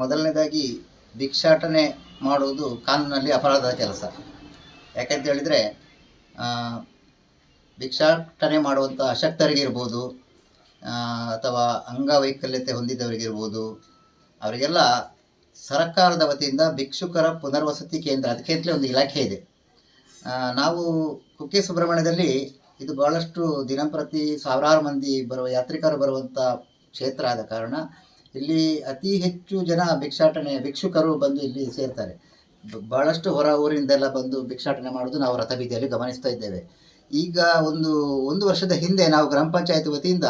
ಮೊದಲನೇದಾಗಿ ಭಿಕ್ಷಾಟನೆ ಮಾಡುವುದು ಕಾನೂನಲ್ಲಿ ಅಪರಾಧದ ಕೆಲಸ. ಯಾಕಂತ ಹೇಳಿದರೆ ಭಿಕ್ಷಾಟನೆ ಮಾಡುವಂಥ ಅಶಕ್ತರಿಗಿರ್ಬೋದು ಅಥವಾ ಅಂಗವೈಕಲ್ಯತೆ ಹೊಂದಿದವರಿಗಿರ್ಬೋದು, ಅವರಿಗೆಲ್ಲ ಸರ್ಕಾರದ ವತಿಯಿಂದ ಭಿಕ್ಷುಕರ ಪುನರ್ವಸತಿ ಕೇಂದ್ರ, ಅದಕ್ಕೆ ಒಂದು ಇಲಾಖೆ ಇದೆ. ನಾವು ಕುಕ್ಕೆ ಸುಬ್ರಹ್ಮಣ್ಯದಲ್ಲಿ ಇದು ಬಹಳಷ್ಟು ದಿನಂಪ್ರತಿ ಸಾವಿರಾರು ಮಂದಿ ಬರುವ, ಯಾತ್ರಿಕರು ಬರುವಂಥ ಕ್ಷೇತ್ರ ಆದ ಕಾರಣ ಇಲ್ಲಿ ಅತಿ ಹೆಚ್ಚು ಜನ ಭಿಕ್ಷಾಟನೆ ಭಿಕ್ಷುಕರು ಬಂದು ಇಲ್ಲಿ ಸೇರ್ತಾರೆ. ಬಹಳಷ್ಟು ಹೊರ ಊರಿಂದೆಲ್ಲ ಬಂದು ಭಿಕ್ಷಾಟನೆ ಮಾಡೋದು ನಾವು ರಥಬೀದಿಯಲ್ಲಿ ಗಮನಿಸ್ತಾ ಇದ್ದೇವೆ. ಈಗ ಒಂದು ಒಂದು ವರ್ಷದ ಹಿಂದೆ ನಾವು ಗ್ರಾಮ ಪಂಚಾಯತ್ ವತಿಯಿಂದ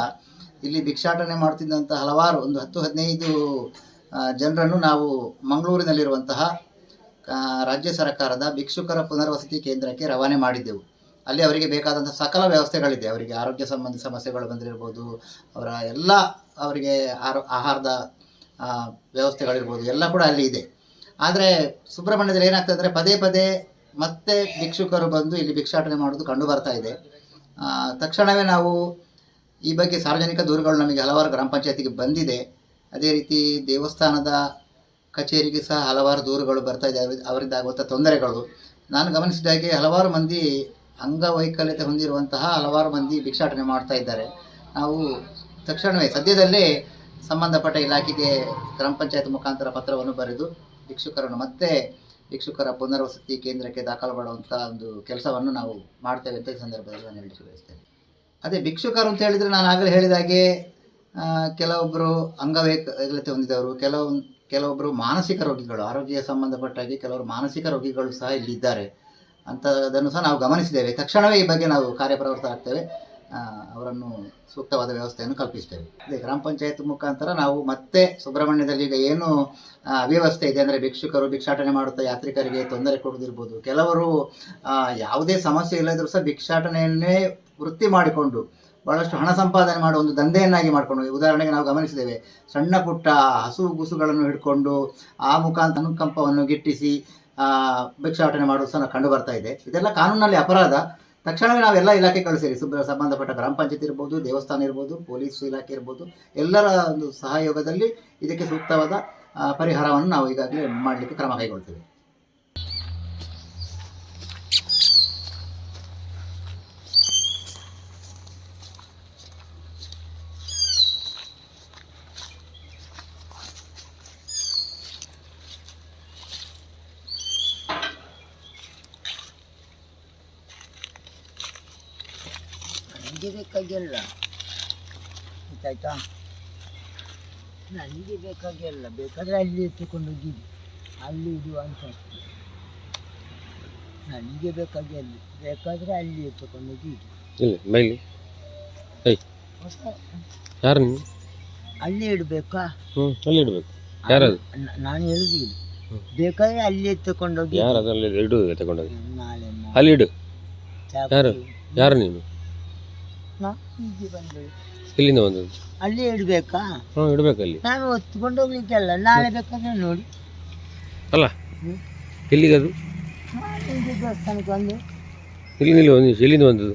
ಇಲ್ಲಿ ಭಿಕ್ಷಾಟನೆ ಮಾಡ್ತಿದ್ದಂಥ ಹಲವಾರು ಒಂದು ಹತ್ತು ಹದಿನೈದು ಜನರನ್ನು ನಾವು ಮಂಗಳೂರಿನಲ್ಲಿರುವಂತಹ ರಾಜ್ಯ ಸರ್ಕಾರದ ಭಿಕ್ಷುಕರ ಪುನರ್ವಸತಿ ಕೇಂದ್ರಕ್ಕೆ ರವಾನೆ ಮಾಡಿದ್ದೆವು. ಅಲ್ಲಿ ಅವರಿಗೆ ಬೇಕಾದಂಥ ಸಕಲ ವ್ಯವಸ್ಥೆಗಳಿದೆ. ಅವರಿಗೆ ಆರೋಗ್ಯ ಸಂಬಂಧಿ ಸಮಸ್ಯೆಗಳು ಬಂದಿರ್ಬೋದು, ಅವರ ಎಲ್ಲ ಅವರಿಗೆ ಆಹಾರದ ವ್ಯವಸ್ಥೆಗಳಿರ್ಬೋದು, ಎಲ್ಲ ಕೂಡ ಅಲ್ಲಿ ಇದೆ. ಆದರೆ ಸುಬ್ರಹ್ಮಣ್ಯದಲ್ಲಿ ಏನಾಗ್ತದೆ ಅಂದರೆ ಪದೇ ಪದೇ ಮತ್ತೆ ಭಿಕ್ಷುಕರು ಬಂದು ಇಲ್ಲಿ ಭಿಕ್ಷಾಟನೆ ಮಾಡೋದು ಕಂಡು ಬರ್ತಾ ಇದೆ. ತಕ್ಷಣವೇ ನಾವು ಈ ಬಗ್ಗೆ ಸಾರ್ವಜನಿಕ ದೂರುಗಳು ನಮಗೆ ಹಲವಾರು ಗ್ರಾಮ ಪಂಚಾಯತಿಗೆ ಬಂದಿದೆ. ಅದೇ ರೀತಿ ದೇವಸ್ಥಾನದ ಕಚೇರಿಗೆ ಸಹ ಹಲವಾರು ದೂರುಗಳು ಬರ್ತಾ ಇದೆ. ಅವ್ರ- ಅವರಿಂದ ಆಗುವಂಥ ತೊಂದರೆಗಳು. ನಾನು ಗಮನಿಸಿದ ಹಾಗೆ ಹಲವಾರು ಮಂದಿ ಅಂಗವೈಕಲ್ಯತೆ ಹೊಂದಿರುವಂತಹ ಹಲವಾರು ಮಂದಿ ಭಿಕ್ಷಾಟನೆ ಮಾಡ್ತಾ ಇದ್ದಾರೆ. ನಾವು ತಕ್ಷಣವೇ ಸದ್ಯದಲ್ಲೇ ಸಂಬಂಧಪಟ್ಟ ಇಲಾಖೆಗೆ ಗ್ರಾಮ ಪಂಚಾಯತ್ ಮುಖಾಂತರ ಪತ್ರವನ್ನು ಬರೆದು ಭಿಕ್ಷುಕರನ್ನು ಮತ್ತೆ ಭಿಕ್ಷುಕರ ಪುನರ್ವಸತಿ ಕೇಂದ್ರಕ್ಕೆ ದಾಖಲು ಮಾಡುವಂಥ ಒಂದು ಕೆಲಸವನ್ನು ನಾವು ಮಾಡ್ತೇವೆ ಅಂತ ಈ ಸಂದರ್ಭದಲ್ಲಿ ನಾನು ಹೇಳಲಿಕ್ಕೆ ಬಯಸ್ತೇನೆ. ಅದೇ ಭಿಕ್ಷುಕರು ಅಂತ ಹೇಳಿದ್ರೆ ನಾನು ಆಗಲೇ ಹೇಳಿದ ಹಾಗೆ ಕೆಲವೊಬ್ಬರು ಅಂಗವೈಕಲ್ಯತೆ ಹೊಂದಿದವರು ಕೆಲವು ಕೆಲವೊಬ್ಬರು ಮಾನಸಿಕ ರೋಗಿಗಳು ಆರೋಗ್ಯ ಸಂಬಂಧಪಟ್ಟಾಗಿ ಕೆಲವರು ಮಾನಸಿಕ ರೋಗಿಗಳು ಸಹ ಇಲ್ಲಿದ್ದಾರೆ ಅಂಥದ್ದನ್ನು ಸಹ ನಾವು ಗಮನಿಸಿದ್ದೇವೆ. ತಕ್ಷಣವೇ ಈ ಬಗ್ಗೆ ನಾವು ಕಾರ್ಯಪ್ರವೃತ್ತ ಆಗ್ತೇವೆ ಅವರನ್ನು ಸೂಕ್ತವಾದ ವ್ಯವಸ್ಥೆಯನ್ನು ಕಲ್ಪಿಸ್ತೇವೆ. ಅದೇ ಗ್ರಾಮ ಪಂಚಾಯತ್ ಮುಖಾಂತರ ನಾವು ಮತ್ತೆ ಸುಬ್ರಹ್ಮಣ್ಯದಲ್ಲಿ ಈಗ ಏನು ಅವ್ಯವಸ್ಥೆ ಇದೆ ಅಂದರೆ ಭಿಕ್ಷುಕರು ಭಿಕ್ಷಾಟನೆ ಮಾಡುತ್ತಾ ಯಾತ್ರಿಕರಿಗೆ ತೊಂದರೆ ಕೊಡೋದಿರ್ಬೋದು. ಕೆಲವರು ಯಾವುದೇ ಸಮಸ್ಯೆ ಇಲ್ಲದರೂ ಸಹ ಭಿಕ್ಷಾಟನೆಯನ್ನೇ ವೃತ್ತಿ ಮಾಡಿಕೊಂಡು ಬಹಳಷ್ಟು ಹಣ ಸಂಪಾದನೆ ಮಾಡುವ ಒಂದು ದಂಧೆಯನ್ನಾಗಿ ಮಾಡಿಕೊಂಡು, ಉದಾಹರಣೆಗೆ ನಾವು ಗಮನಿಸಿದ್ದೇವೆ. ಸಣ್ಣ ಪುಟ್ಟ ಹಸು ಗುಸುಗಳನ್ನು ಹಿಡ್ಕೊಂಡು ಆ ಮುಖಾಂತರ ಅನುಕಂಪವನ್ನು ಗಿಟ್ಟಿಸಿ ಭಿಕ್ಷಾಟನೆ ಮಾಡುವುದು ಸಹ ಕಂಡು ಬರ್ತಾ ಇದೆ. ಇದೆಲ್ಲ ಕಾನೂನಲ್ಲಿ ಅಪರಾಧ. ತಕ್ಷಣವೇ ನಾವೆಲ್ಲ ಇಲಾಖೆಗಳು ಸೇರಿ ಸುಬ್ಬ ಸಂಬಂಧಪಟ್ಟ ಗ್ರಾಮ ಪಂಚಾಯತ್ ಇರ್ಬೋದು, ದೇವಸ್ಥಾನ ಇರ್ಬೋದು, ಪೊಲೀಸ್ ಇಲಾಖೆ ಇರ್ಬೋದು, ಎಲ್ಲರ ಒಂದು ಸಹಯೋಗದಲ್ಲಿ ಇದಕ್ಕೆ ಸೂಕ್ತವಾದ ಪರಿಹಾರವನ್ನು ನಾವು ಈಗಾಗಲೇ ಮಾಡಲಿಕ್ಕೆ ಕ್ರಮ ಕೈಗೊಳ್ತೇವೆ. ಬೇಕಾಗಿಲ್ಲ. ಗೊತ್ತಾಯ್ತಾ ನನಗೆ ಬೇಕಾಗಿಲ್ಲ. ಬೇಕಾದರೆ ಅಲ್ಲಿ ಎತ್ತಿಕೊಂಡು ಹೋಗಿದ್ದು. ಅಲ್ಲಿ ಇದು ಅಂತ ನನಗೆ ಬೇಕಾಗಿ ಬೇಕಾಗಿಲ್ಲ. ಬೇಕಾದರೆ ಅಲ್ಲಿ ಎತ್ತಿಕೊಂಡು ಹೋಗಿದ್ದು. ಇಲ್ಲ ಮೈಲಿ ಏಯ್. ಯಾರು ನೀವು ಅಲ್ಲಿ ಇಡಬೇಕಾ? ಹ್ಞೂ ಅಲ್ಲಿ ಇಡಬೇಕು. ಯಾರದು ನಾನು ಹೇಳುದಿಲ್ಲ. ಬೇಕಾದ್ರೆ ಅಲ್ಲಿ ಎತ್ತಿಕೊಂಡೋಗಿ ಹೋಗಿ ಯಾರು ಅದರಲ್ಲಿ ಇಡು ತಗೊಂಡೋಗಿ ನಾಳೆ ಅಲ್ಲಿ ಇಡು. ಯಾರು? ಯಾರು ನೀನು? ನಾ- ಹೀಗೆ ಬಂದೆ. ಇಲ್ಲಿಂದ ಬಂದದ್ದು ಅಲ್ಲಿ ಇಡಬೇಕಾ? ಹ್ಞೂ ಇಡಬೇಕಲ್ಲಿ ನಾನು ಹೊತ್ಕೊಂಡು ಹೋಗ್ಲಿಕ್ಕೆಲ್ಲ ನಾಳೆ ಬೇಕಾದ್ರೆ ನೋಡಿ. ಅಲ್ಲ. ಎಲ್ಲಿಗದು? ನಾನು ಇಲ್ಲಿ ದೇವಸ್ಥಾನಕ್ಕೆ ಬಂದೆ. ಇಲ್ಲಿ ನಿಲ್ಲಿ ಒಂದು ಎಲ್ಲಿಂದ ಬಂದದ್ದು.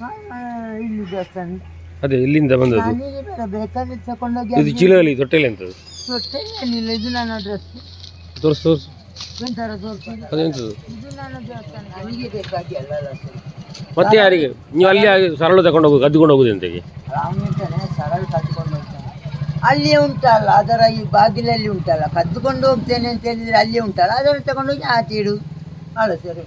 ನಾನು ಇಲ್ಲಿ ದೇವಸ್ಥಾನ. ಅದೇ ಇಲ್ಲಿಂದ ಬಂದದ್ದು. ಬೇಡ ಬೇಕಾದ್ರೆ ತಗೊಂಡೋಗಿ ಇದು ಚೀಲದಲ್ಲಿ ತೊಟ್ಟೆಲಿ ಅಂತದ್ದು ಏನಿಲ್ಲ ಇದು ನನ್ನ ಡ್ರೆಸ್ ತೋರಿಸು ತೋರಿಸು. ಅದೆಂತದ್ದು ಇದು ನನ್ನ ದೇವಸ್ಥಾನ. ನನಗೆ ಬೇಕಾಗಿ ಅಲ್ಲ ಮತ್ತೆ ಯಾರಿಗೆ? ನೀವು ಅಲ್ಲಿ ಆಗಿ ಸರಳು ತಗೊಂಡು ಹೋಗುದು ಕದ್ದುಕೊಂಡು ಹೋಗುದು ಅಂತೆಗೆ ಅವನಿಂತಾನೆ ಸರಳ ಕದ್ದುಕೊಂಡು ಹೋಗ್ತಾನೆ. ಅಲ್ಲಿ ಉಂಟಲ್ಲ ಅದರ ಈ ಬಾಗಿಲಲ್ಲಿ ಉಂಟಲ್ಲ. ಕದ್ದುಕೊಂಡು ಹೋಗ್ತೇನೆ ಅಂತ ಹೇಳಿದ್ರೆ ಅಲ್ಲಿ ಉಂಟಲ್ಲ. ಅದನ್ನು ತಗೊಂಡೋಗಿ ಆಚೆ ಇಡು. ಅಲ್ಲ ಸರಿ.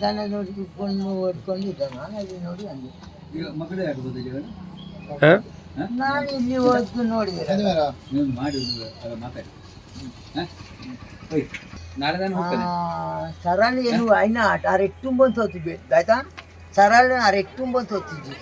ದನ ನೋಡಿ ಕುತ್ಕೊಂಡು ಓದ್ಕೊಂಡಿದ್ದ ನಾನು ಅಲ್ಲಿ ನೋಡಿ ಅಂದೆ. ಹಾಂ? ನಾನು ಇಲ್ಲಿ ಓದ್ತು ಏನು ಐನ ಆಟ ಆ ರೆಕ್ ತುಂಬಂತ ಹೋಗ್ತಿದ್ವಿ ಆಯ್ತಾ ಸರಾಲಿ ಆ ರೆಕ್ ತುಂಬಂತ ಹೋಗ್ತಿದ್ವಿ